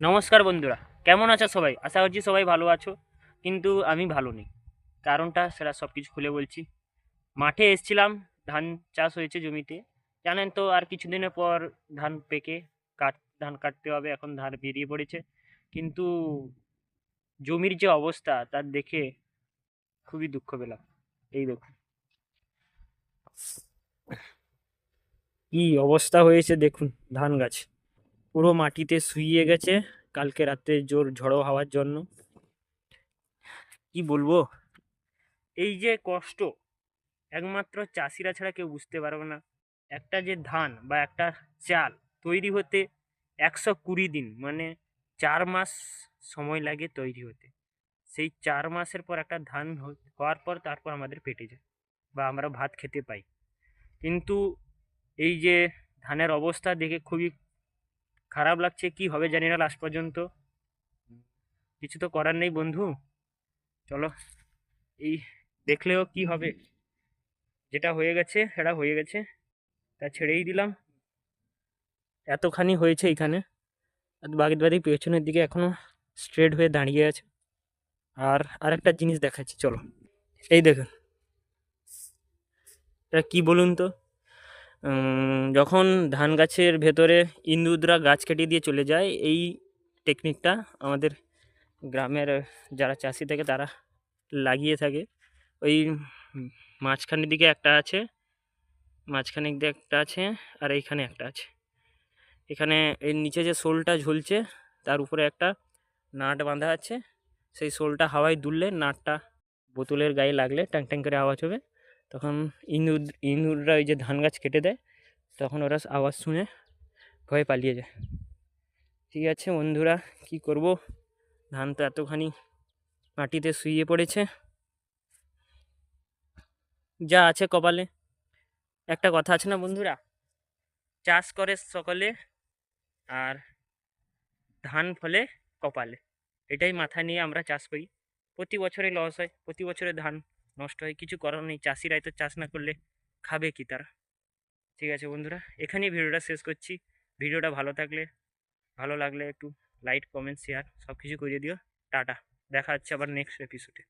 নমস্কার বন্ধুরা, কেমন আছো সবাই? আশা করছি সবাই ভালো আছো, কিন্তু আমি ভালো নেই। কারণটা সেটা সব কিছু খুলে বলছি। মাঠে এসছিলাম, ধান চাষ হয়েছে জমিতে। জানেন তো, আর কিছুদিনের পর ধান পেকে, কাট, ধান কাটতে হবে, এখন ধান বেরিয়ে পড়েছে। কিন্তু জমির যে অবস্থা, তার দেখে খুবই দুঃখ পেলাম। এই দেখুন। কি অবস্থা হয়েছে দেখুন, ধান গাছ। পুরো মাটিতে শুইয়ে গেছে। কালকে রাতে জোর ঝড়ো হওয়ার জন্য। কি বলব? এই যে কষ্ট, একমাত্র চাষিরা ছাড়া কেউ বুঝতে পারবে না। একটা যে ধান বা একটা চাল তৈরি হতে একশো কুড়ি দিন মানে চার মাস সময় লাগে তৈরি হতে। সেই চার মাসের পর একটা ধান হওয়ার পর তারপর আমাদের পেটে যায় বা আমরা ভাত খেতে পাই। কিন্তু এই যে ধানের অবস্থা দেখে খুবই খারাপ লাগছে, কি হবে জানি না লাস্ট পর্যন্ত। কিছু তো করার নেই বন্ধু। চলো, এই দেখলেও কি হবে। যেটা হয়ে গেছে, সেটা হয়ে গেছে। তা ছেড়েই দিলাম। এতখানি হয়েছে এখানে। বাদি পেছনের দিকে এখনও স্ট্রেট হয়ে দাঁড়িয়ে আছে। আর আরেকটা জিনিস দেখাচ্ছি, চলো। এই দেখুন। এটা কি বলুন তো? যখন ধান গাছের ভেতরে ইন্দুদরা গাছ কেটে দিয়ে চলে যায়, এই টেকনিকটা আমাদের গ্রামের যারা চাষি থাকে তারা লাগিয়ে থাকে। ওই মাঝখানের দিকে একটা আছে, মাঝখানের দিকে একটা আছে আর এইখানে একটা আছে। এখানে এর নিচে যে শোলটা ঝুলছে, তার উপরে একটা নাট বাঁধা আছে। সেই শোলটা হাওয়ায় দুললে নাটটা বোতলের গায়ে লাগলে ট্যাং ট্যাং করে আওয়াজ হবে। তখন ইঁদুর ইঁদুররা ওই যে ধান গাছ কেটে দেয়, তখন ওরা আওয়াজ শুনে ভয়ে পালিয়ে যায়। ঠিক আছে বন্ধুরা, কি করব? ধান তো এতখানি মাটিতে শুয়ে পড়েছে। যা আছে কপালে। একটা কথা আছে না বন্ধুরা? চাষ করে সকলে আর ধান ফলে কপালে। এটাই মাথা নিয়ে আমরা চাষ করি। প্রতি বছরে লস হয়, প্রতি বছরে ধান নষ্ট হয়, কিছু করার নেই। চাষিরাই তো চাষ না করলে খাবে কি তারা? ঠিক আছে বন্ধুরা, এখানেই ভিডিওটা শেষ করছি। ভিডিওটা ভালো থাকলে, ভালো লাগলে একটু লাইক কমেন্ট শেয়ার সব কিছু করিয়ে দিও। টাটা, দেখা হচ্ছে আবার নেক্সট এপিসোডে